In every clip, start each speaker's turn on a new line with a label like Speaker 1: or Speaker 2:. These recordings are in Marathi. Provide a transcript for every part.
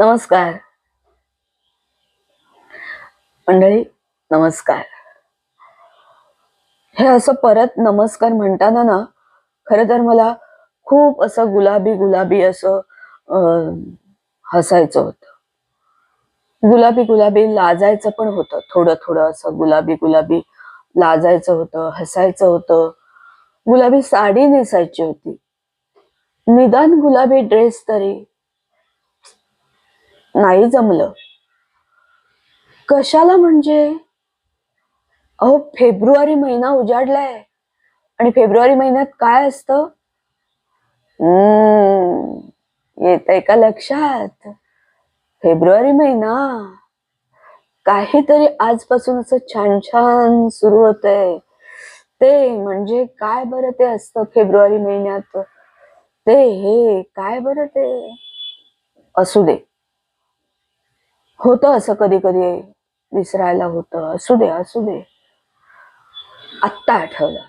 Speaker 1: नमस्कार. मंडळी नमस्कार. हे असं परत नमस्कार म्हणताना ना खर तर मला खूप असं गुलाबी गुलाबी असं हसायचं होतं. गुलाबी गुलाबी लाजायचं पण होतं. थोडं थोडं असं गुलाबी गुलाबी लाजायचं होतं हसायचं होतं. गुलाबी साडी नेसायची होती. निदान गुलाबी ड्रेस तरी नाही जमलं. कशाला म्हणजे? अहो फेब्रुवारी महिना उजाडलाय. आणि फेब्रुवारी महिन्यात काय असतं? येत आहे का लक्षात? फेब्रुवारी महिना. काहीतरी आजपासून असं छान छान सुरू होत आहे ते म्हणजे काय बरं ते असतं फेब्रुवारी महिन्यात? ते हे काय बरं ते? असू दे. होतं असं कधी कधी विसरायला होतं. असू दे असू दे. आत्ता आठवलं.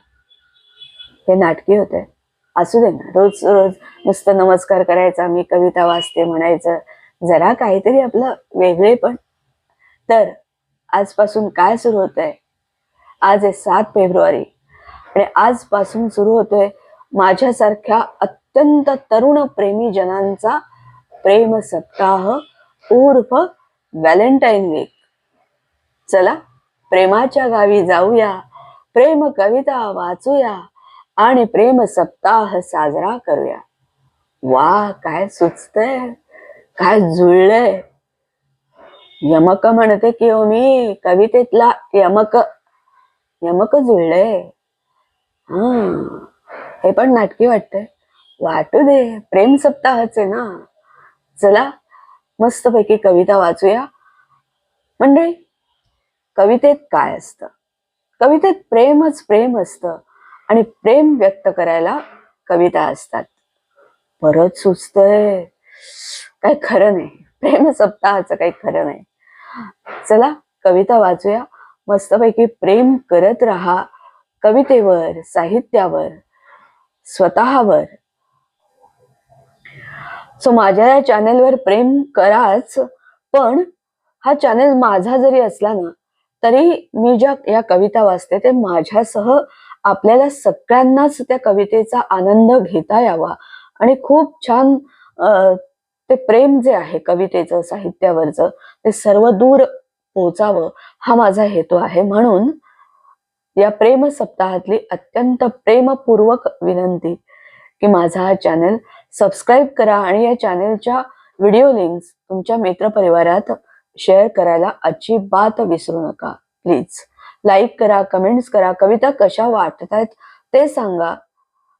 Speaker 1: हे नाटकी होते. असू दे ना. रोज रोज नुसतं नमस्कार करायचा मी कविता वाचते म्हणायचं. जरा काहीतरी आपलं वेगळे पण. तर आजपासून काय सुरू होत आहे आज आहे सात फेब्रुवारी. आणि आजपासून सुरू होतोय माझ्यासारख्या अत्यंत तरुण प्रेमी जनांचा प्रेम सप्ताह उर्फ व्हॅलेंटाईन वीक. चला प्रेमाच्या गावी जाऊया प्रेम कविता वाचूया आणि प्रेम सप्ताह साजरा करूया. वा काय सुचतंय काय जुळलंय. यमक म्हणते की हो मी कवितेतला यमक यमक जुळलंय. हं हे पण नाटकी वाटतंय. वाटू दे प्रेम सप्ताहाचे ना. चला मस्तपैकी कविता वाचूया. मंडळी कवितेत काय असतं? कवितेत प्रेमच प्रेम असतं आणि प्रेम व्यक्त करायला कविता असतात. परत सुचतय. काही खरं नाही. प्रेम सप्ताहाचं काही खरं नाही. चला कविता वाचूया. मस्तपैकी प्रेम करत राहा कवितेवर साहित्यावर स्वतःवर. सो माझ्या या चॅनेलवर प्रेम कराच पण हा चॅनेल माझा जरी असला ना तरी मी ज्या या कविता वाचते ते माझ्यासह आपल्याला सगळ्यांनाच त्या कवितेचा आनंद घेता यावा. आणि खूप छान ते प्रेम जे आहे कवितेचं साहित्यावरचं ते सर्व दूर पोचावं हा माझा हेतू आहे. म्हणून या प्रेम सप्ताहातली अत्यंत प्रेमपूर्वक विनंती की माझा हा चॅनेल सबस्क्राईब करा आणि या चॅनेलच्या व्हिडिओ लिंक्स तुमच्या मित्रपरिवारात शेअर करायला अजिबात विसरू नका. प्लीज लाईक करा कमेंट्स करा कविता कशा वाटतायत ते सांगा.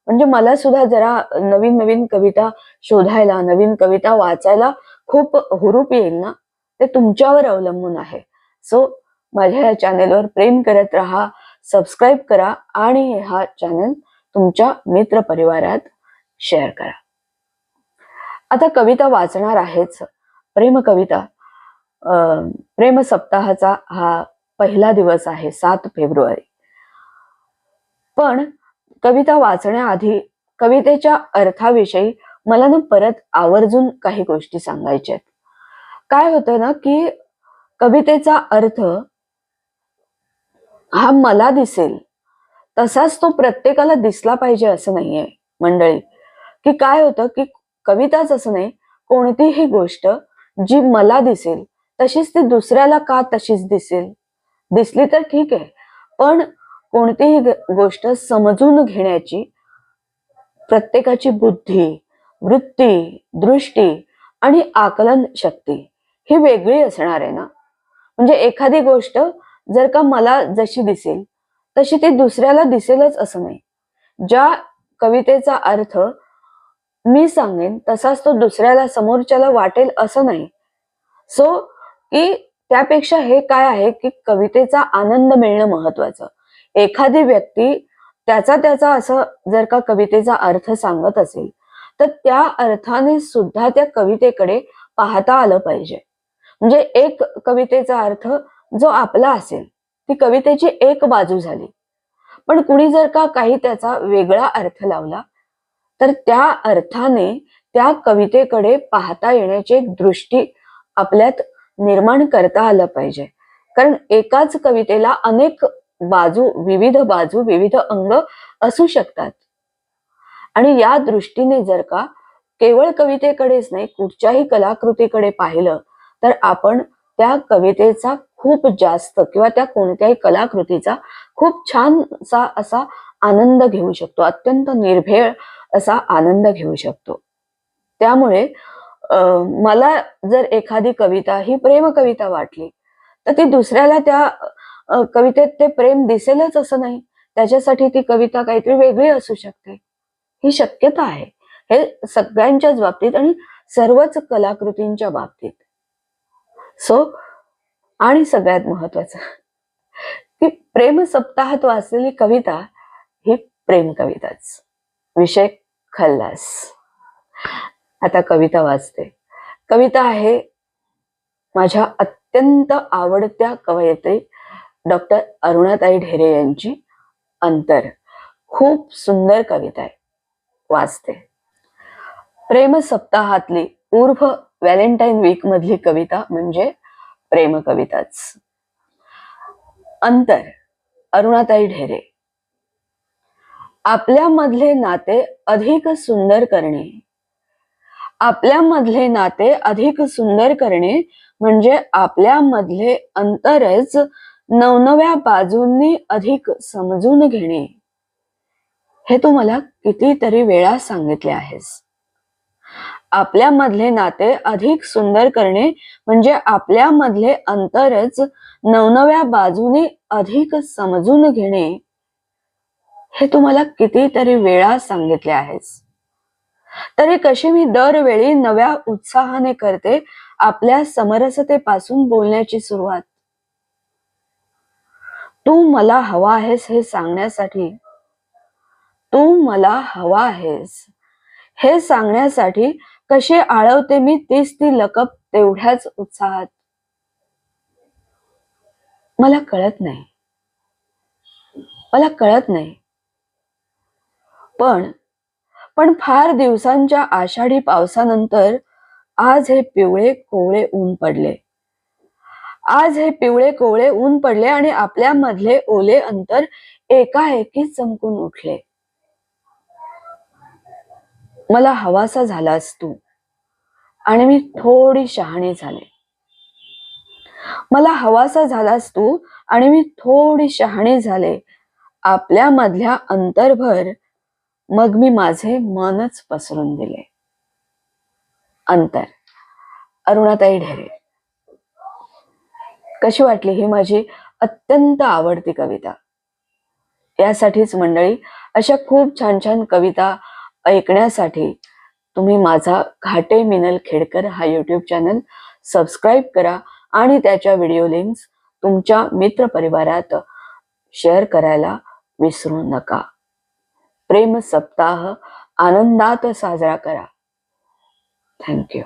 Speaker 1: म्हणजे मला सुद्धा जरा नवीन नवीन कविता शोधायला नवीन कविता वाचायला खूप हुरूप येईल ना? ते तुमच्यावर अवलंबून आहे. सो माझ्या या चॅनेलवर प्रेम करत राहा सबस्क्राईब करा आणि हा चॅनल तुमच्या मित्र परिवारात शेअर करा. आता कविता वाचणार आहेच. प्रेम कविता. प्रेम सप्ताहाचा हा पहिला दिवस आहे सात फेब्रुवारी. पण कविता वाचण्याआधी कवितेच्या अर्थाविषयी मला ना परत आवर्जून काही गोष्टी सांगायच्या आहेत. काय होतं ना की कवितेचा अर्थ हा मला दिसेल तसाच तो प्रत्येकाला दिसला पाहिजे असं नाहीये मंडळी. की काय होतं की कविताच असं नाही कोणतीही गोष्ट जी मला दिसेल तशीच ती दुसऱ्याला का तशीच दिसेल? दिसली तर ठीक आहे पण कोणतीही गोष्ट समजून घेण्याची प्रत्येकाची बुद्धी वृत्ती दृष्टी आणि आकलन शक्ती ही वेगळी असणार आहे ना? म्हणजे एखादी गोष्ट जर का मला जशी दिसेल तशी ती दुसऱ्याला दिसेलच असं नाही. ज्या कवितेचा अर्थ मी सांगेन तसाच तो दुसऱ्याला समोरच्याला वाटेल असं नाही. सो की त्यापेक्षा हे काय आहे की कवितेचा आनंद मिळणं महत्वाचं एखादी व्यक्ती त्याचा त्याचा असं जर का कवितेचा अर्थ सांगत असेल तर त्या अर्थाने सुद्धा त्या कवितेकडे पाहता आलं पाहिजे. म्हणजे एक कवितेचा अर्थ जो आपला असेल ती कवितेची एक बाजू झाली. पण कुणी जर का काही त्याचा वेगळा अर्थ लावला तर त्या अर्थाने त्या कवितेकडे पाहता येण्याची एक दृष्टी आपल्यात निर्माण करता आलं पाहिजे. कारण एकाच कवितेला अनेक बाजू विविध बाजू विविध अंग असू शकतात. आणि या दृष्टीने जर का केवळ कवितेकडेच नाही कुठच्याही कलाकृतीकडे पाहिलं तर आपण त्या कवितेचा खूप जास्त किंवा त्या कोणत्याही कलाकृतीचा खूप छानसा असा आनंद घेऊ शकतो. अत्यंत निर्भेळ असा आनंद घेऊ शकतो. त्यामुळे मला जर एखादी कविता ही प्रेम कविता वाटली तर ती दुसऱ्याला त्या कवितेत ते प्रेम दिसेलच असं नाही. त्याच्यासाठी ती कविता काहीतरी वेगळी असू शकते. ही शक्यता आहे. हे सगळ्यांच्याच बाबतीत आणि सर्वच कलाकृतींच्या बाबतीत. सो आणि सगळ्यात महत्वाचं की प्रेम सप्ताहात वाचलेली कविता ही प्रेम कविताच. विषय खल्लास. आता कविता वाचते. कविता आहे माझ्या अत्यंत आवडत्या कवयित्री डॉक्टर अरुणाताई ढेरे यांची अंतर. खूप सुंदर कविता आहे. वाचते. प्रेम सप्ताहातली ऊर्फ व्हॅलेंटाईन वीक मधली कविता म्हणजे प्रेम कविताच अंतर. अरुणाताई ढेरे. आपल्यामधले नाते अधिक सुंदर करणे. आपल्यामधले नाते अधिक सुंदर करणे म्हणजे आपल्यामधले अंतरच नवनव्या बाजूंनी अधिक समजून घेणे. हे तू मला कितीतरी वेळा सांगितले आहेस. आपल्यामधले नाते अधिक सुंदर करणे म्हणजे आपल्यामधले अंतरच नवनव्या बाजूने अधिक समजून घेणे. हे तू मला कितीतरी वेळा सांगितले आहेस. तरी कशी मी दरवेळी नव्या उत्साहाने करते आपल्या समरसतेपासून बोलण्याची सुरुवात? तू मला हवा आहेस हे सांगण्यासाठी. तू मला हवा आहेस हे सांगण्यासाठी कशी आळवते मी तीच ती लकप तेवढ्याच उत्साहात. मला कळत नाही. मला कळत नाही. पण पण फार दिवसांच्या आषाढी पावसानंतर आज हे पिवळे कोवळे ऊन पडले. आज हे पिवळे कोवळे ऊन पडले आणि आपल्या मधले ओले अंतर एकाएकी चमकून उठले. मला हवासा झालास तू आणि मी थोडी शहाणी झाले. मला हवासा झालास तू आणि मी थोडी शहाणी झाले. आपल्या मधल्या अंतरभर मग मी माझे मनच पसरून दिले. अंतर. अरुणाताई ढेरे. कशी वाटली ही माझी अत्यंत आवडती कविता? यासाठीच मंडळी अशा खूप छान छान कविता ऐकण्यासाठी तुम्ही माझा घाटे मिनल खेडकर हा यूट्यूब चॅनल सबस्क्राईब करा आणि त्याच्या व्हिडिओ लिंक्स तुमच्या मित्र परिवारात शेअर करायला विसरू नका. प्रेम सप्ताह आनंदात साजरा करा. थँक्यू